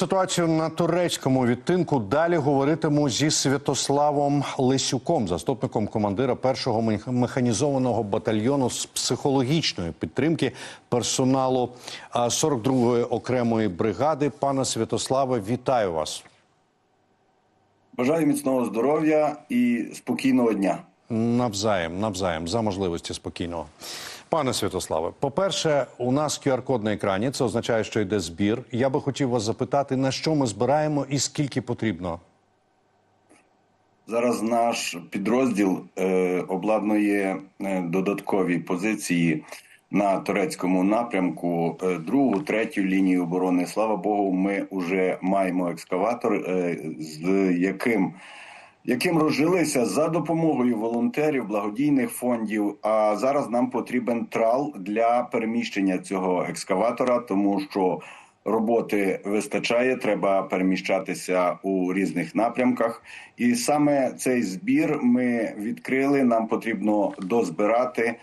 Ситуацію на турецькому відтинку далі говоритиму зі Святославом Лисюком, заступником командира першого мех- механізованого батальйону з психологічної підтримки персоналу а, 42-ї окремої бригади. Пане Святославе, вітаю вас. Бажаю міцного здоров'я і спокійного дня. Навзаєм, навзаєм, за можливості спокійного. Пане Святославе, по-перше, у нас QR-код на екрані. Це означає, що йде збір. Я би хотів вас запитати, на що ми збираємо і скільки потрібно. Зараз наш підрозділ е, обладнує е, додаткові позиції на турецькому напрямку. Е, другу, третю лінію оборони. Слава Богу, ми вже маємо екскаватор, е, з яким яким розжилися за допомогою волонтерів, благодійних фондів. А зараз нам потрібен трал для переміщення цього екскаватора, тому що роботи вистачає, треба переміщатися у різних напрямках. І саме цей збір ми відкрили. Нам потрібно дозбирати.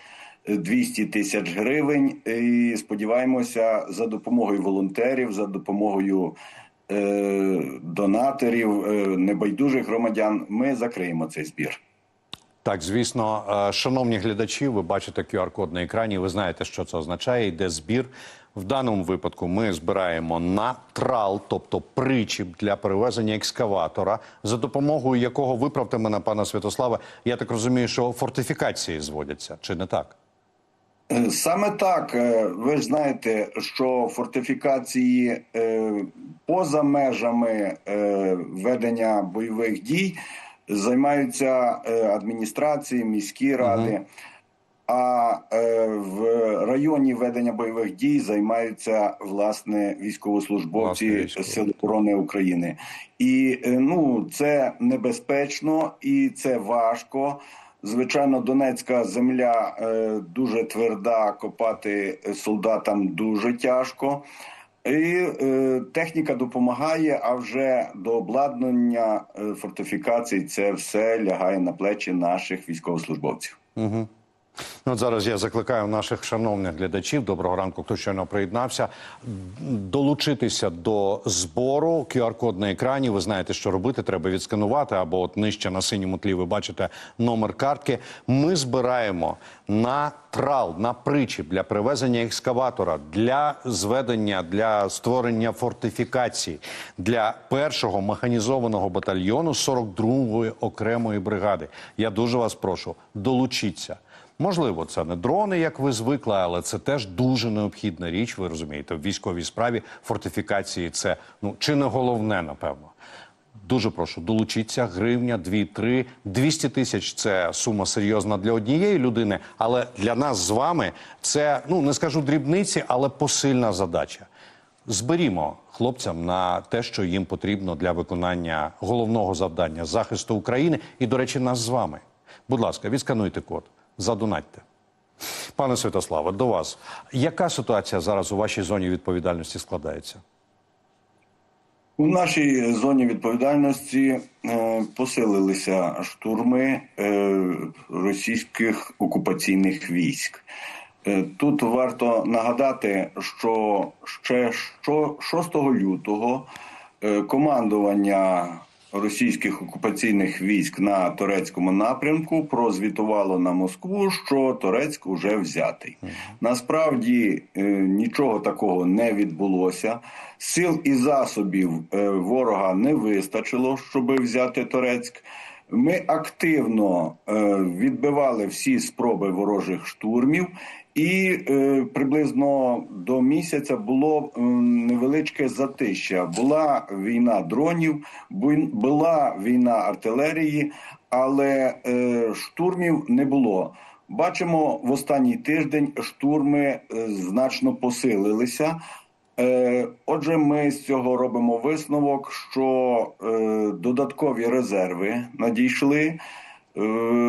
200 тисяч гривень, і сподіваємося, за допомогою волонтерів, за допомогою донаторів, е, небайдужих громадян, ми закриємо цей збір. Так, звісно, Е, шановні глядачі, ви бачите QR-код на екрані. Ви знаєте, що це означає. Йде збір. В даному випадку ми збираємо на трал, тобто причіп для перевезення екскаватора, за допомогою якого виправте мене, пане Святославе. Я так розумію, що фортифікації зводяться, чи не так? Саме так, Е, ви ж знаєте, що фортифікації е, поза межами е, ведення бойових дій займаються адміністрації, міські ради. А е, в районі ведення бойових дій займаються власне військовослужбовці Власне. Сил оборони України, і ну це небезпечно і це важко. Звичайно, Донецька земля е, дуже тверда, копати солдатам дуже тяжко. І е, техніка допомагає, а вже до обладнання е, фортифікацій це все лягає на плечі наших військовослужбовців. Угу. Ну, от зараз я закликаю наших шановних глядачів. Доброго ранку, хто щойно приєднався. Долучитися до збору. QR-код на екрані. Ви знаєте, що робити. Треба відсканувати або от нижче на синьому тлі. Ви бачите номер картки. Ми збираємо на трал, на причіп для привезення екскаватора, для зведення, для створення фортифікацій для першого механізованого батальйону 42-ї окремої бригади. Я дуже вас прошу, долучіться. Можливо, це не дрони, як ви звикли, але це теж дуже необхідна річ. Ви розумієте, в військовій справі фортифікації це ну чи не головне, напевно. Дуже прошу, долучіться гривня, дві, три, 200 тисяч. Це сума серйозна для однієї людини, але для нас з вами це ну не скажу дрібниці, але посильна задача. Зберімо хлопцям на те, що їм потрібно для виконання головного завдання захисту України, і, до речі, нас з вами. Будь ласка, відскануйте код, задонатьте. Пане Святославе, до вас. Яка ситуація зараз у вашій зоні відповідальності складається? У нашій зоні відповідальності е, посилилися штурми е, російських окупаційних військ. Е, Тут варто нагадати, що ще що 6 лютого е, командування російських окупаційних військ на турецькому напрямку прозвітувало на Москву, що Турецьк уже взятий. Насправді е, нічого такого не відбулося. Сил і засобів е, ворога не вистачило, щоб взяти Турецьк. Ми активно е, відбивали всі спроби ворожих штурмів, і е, приблизно до місяця було невеличке затища. Була війна дронів, була війна артилерії, але е, штурмів не було. Бачимо, в останній тиждень штурми значно посилилися. Е, Отже, ми з цього робимо висновок, що е, додаткові резерви надійшли е,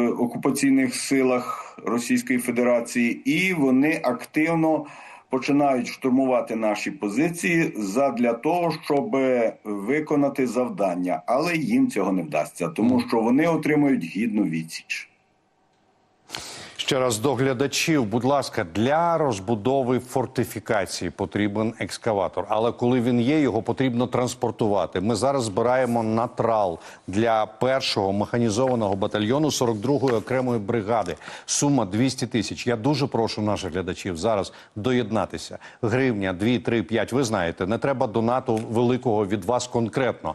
окупаційних силах Російської Федерації, і вони активно починають штурмувати наші позиції задля того, щоб виконати завдання, але їм цього не вдасться, тому що вони отримують гідну відсіч. Ще раз до глядачів, будь ласка, для розбудови фортифікації потрібен екскаватор. Але коли він є, його потрібно транспортувати. Ми зараз збираємо на трал для першого механізованого батальйону 42-ї окремої бригади. Сума 200 тисяч. Я дуже прошу наших глядачів зараз доєднатися. Гривня, 2, 3, 5. Ви знаєте, не треба донату великого від вас конкретно.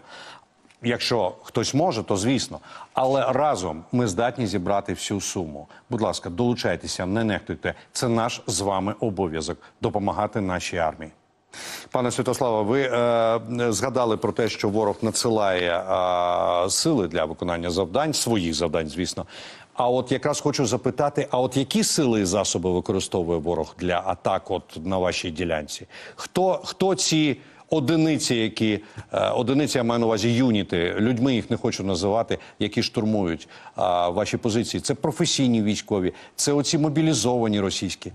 Якщо хтось може, то звісно. Але разом ми здатні зібрати всю суму. Будь ласка, долучайтеся, не нехтуйте. Це наш з вами обов'язок допомагати нашій армії. Пане Святославе, ви е, згадали про те, що ворог надсилає е, сили для виконання завдань, своїх завдань, звісно. А от якраз хочу запитати: а от які сили і засоби використовує ворог для атак от на вашій ділянці? Хто, хто ці одиниці, які е, одиниці, я маю на увазі юніти, людьми їх не хочу називати, які штурмують е, ваші позиції? Це професійні військові, це оці мобілізовані російські.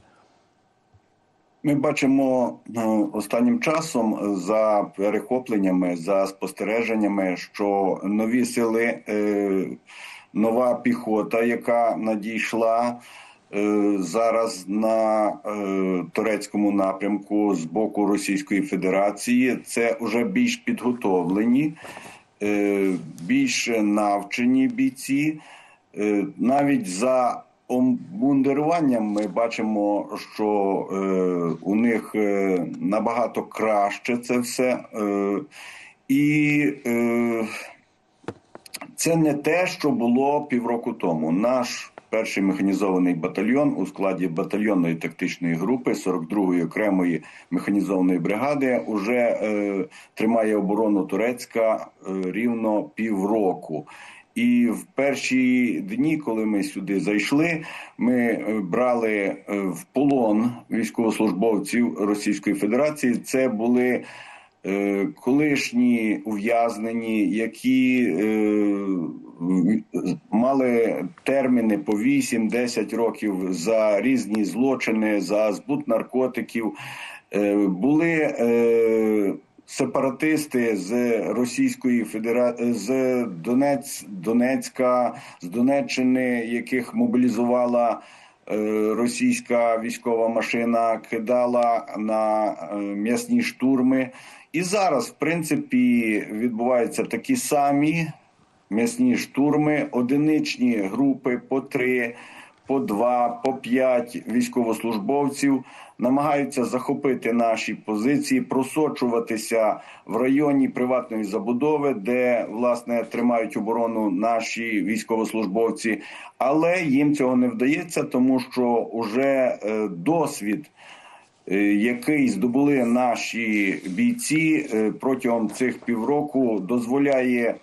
Ми бачимо е, останнім часом за перехопленнями, за спостереженнями, що нові сили, е, нова піхота, яка надійшла зараз на е, турецькому напрямку з боку Російської Федерації, це вже більш підготовлені, е, більш навчені бійці. Е, Навіть за обмундируванням ми бачимо, що е, у них е, набагато краще це все. Е, і е, це не те, що було півроку тому. Наш перший механізований батальйон у складі батальйонної тактичної групи 42-ї окремої механізованої бригади уже е, тримає оборону Турецька е, рівно півроку. І в перші дні, коли ми сюди зайшли, ми е, брали е, в полон військовослужбовців Російської Федерації. Це були колишні ув'язнені, які е, мали терміни по 8-10 років за різні злочини, за збут наркотиків. Е, були е, сепаратисти з Російської Федерації, з Донець, Донецька, з Донеччини, яких мобілізувала е, російська військова машина, кидала на е, м'ясні штурми. І зараз, в принципі, відбуваються такі самі м'ясні штурми, одиничні групи по три, по два, по п'ять військовослужбовців намагаються захопити наші позиції, просочуватися в районі приватної забудови, де власне тримають оборону наші військовослужбовці, але їм цього не вдається, тому що вже е, досвід який здобули наші бійці е, протягом цих півроку, дозволяє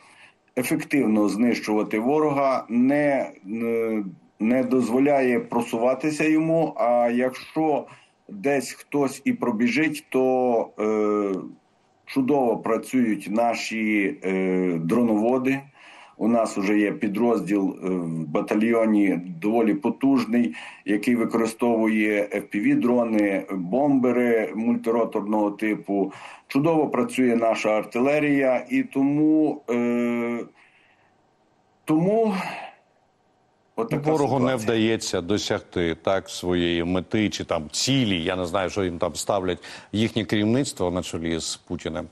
ефективно знищувати ворога, не, не- не дозволяє просуватися йому. А якщо десь хтось і пробіжить, то е, чудово працюють наші е, дроноводи. У нас вже є підрозділ е, в батальйоні доволі потужний, який використовує FPV-дрони, бомбери мультироторного типу. Чудово працює наша артилерія, і тому, е, тому Ворогу не вдається досягти так своєї мети чи там цілі. Я не знаю, що їм там ставлять їхнє керівництво на чолі з Путіним.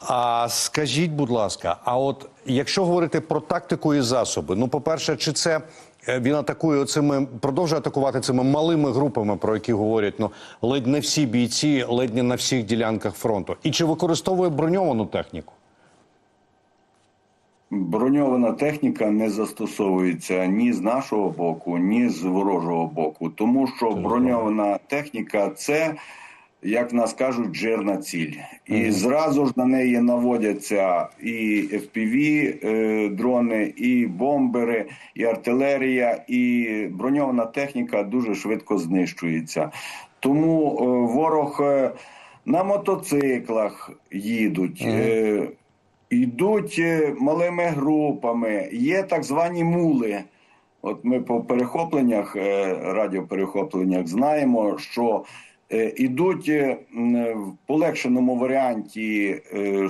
А скажіть, будь ласка, а от якщо говорити про тактику і засоби, ну по-перше, чи це е, він атакує цими, продовжує атакувати цими малими групами, про які говорять ну ледь не всі бійці, ледь не на всіх ділянках фронту, і чи використовує броньовану техніку? Броньована техніка не застосовується ні з нашого боку, ні з ворожого боку, тому що броньована техніка це, як нас кажуть, жирна ціль, і зразу ж на неї наводяться і FPV е, дрони, і бомбери, і артилерія, і броньована техніка дуже швидко знищується. Тому е, ворог е, на мотоциклах їдуть. Йдуть е, малими групами, є так звані мули. От ми по перехопленнях, е, радіоперехопленнях знаємо, що ідуть е, в полегшеному варіанті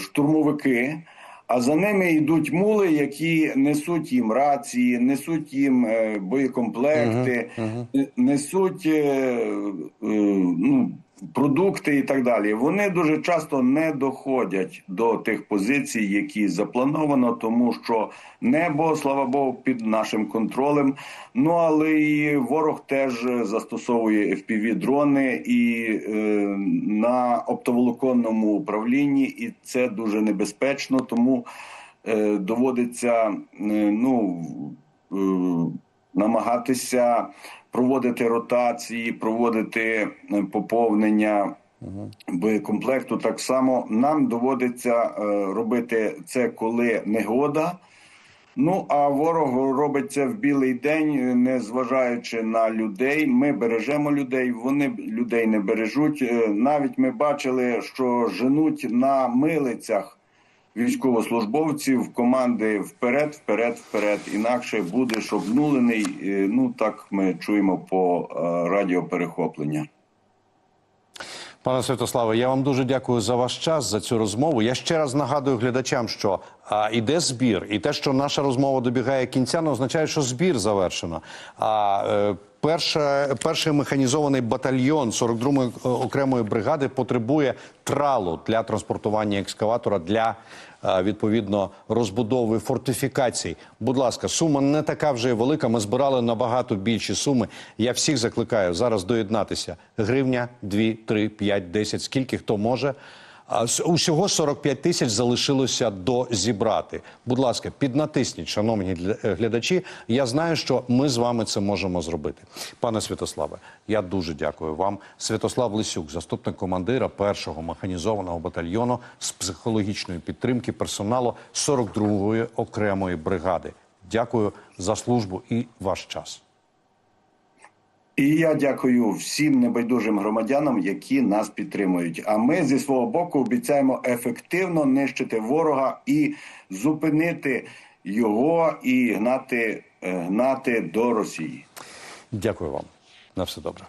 штурмовики, А за ними йдуть мули, які несуть їм рації, несуть їм боєкомплекти, несуть ну, продукти і так далі. Вони дуже часто не доходять до тих позицій, які заплановано, тому що небо, слава Богу, під нашим контролем. Ну але і ворог теж застосовує fpv дрони і е, на оптоволоконному управлінні, і це дуже небезпечно, тому е, доводиться е, ну. е, намагатися проводити ротації, проводити е, поповнення боєкомплекту. Так само нам доводиться е, робити це, коли негода. Ну а ворог робить це в білий день, е, не зважаючи на людей. Ми бережемо людей, вони людей не бережуть. Е, Навіть ми бачили, що женуть на милицях військовослужбовців команди вперед, вперед, вперед. Інакше будеш обнулений. Ну так ми чуємо по е, радіоперехоплення. Пане Святославе, я вам дуже дякую за ваш час за цю розмову. Я ще раз нагадую глядачам, що а, іде збір, і те, що наша розмова добігає кінця, не означає, що збір завершено. А е, перше, перший механізований батальйон 42-ї окремої бригади потребує тралу для транспортування екскаватора для е, відповідно розбудови фортифікацій. Будь ласка, сума не така вже й велика. Ми збирали набагато більші суми. Я всіх закликаю зараз доєднатися. Гривня, 2, 3, 5, 10, скільки хто може. Усього 45 тисяч залишилося до зібрати. Будь ласка, піднатисніть, шановні глядачі. Я знаю, що ми з вами це можемо зробити. Пане Святославе, я дуже дякую вам. Святослав Лисюк, заступник командира першого механізованого батальйону з психологічної підтримки персоналу 42-ї окремої бригади. Дякую за службу і ваш час. І я дякую всім небайдужим громадянам, які нас підтримують. А ми зі свого боку обіцяємо ефективно нищити ворога і зупинити його і гнати, е, гнати до Росії. Дякую вам. На все добре.